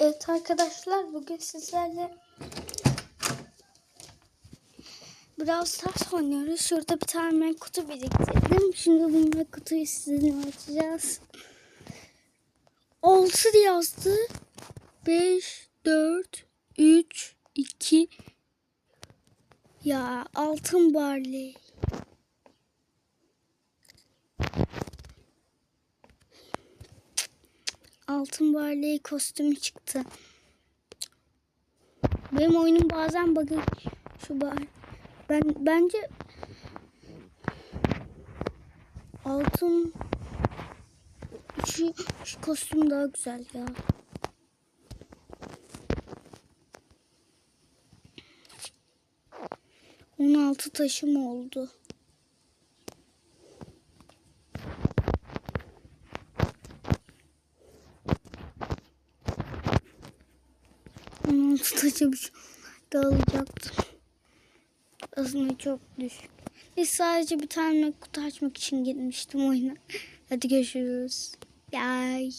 Evet arkadaşlar bugün sizlerle Brawl Stars oynuyoruz. Şurada bir tane kutu biriktirdim. Şimdi bu kutuyu sizinle açacağız. 6 yazdı. 5, 4, 3, 2 Ya altın barley. Altın barley kostümü çıktı. Benim oyunum bazen bugün şu bar. Ben bence altın şu, şu kostüm daha güzel ya. On altı taşım oldu. On altı taşım dağılacaktım. Aslında çok düşük. Biz sadece bir tane kutu açmak için gitmiştim oyuna. Hadi görüşürüz. Bye.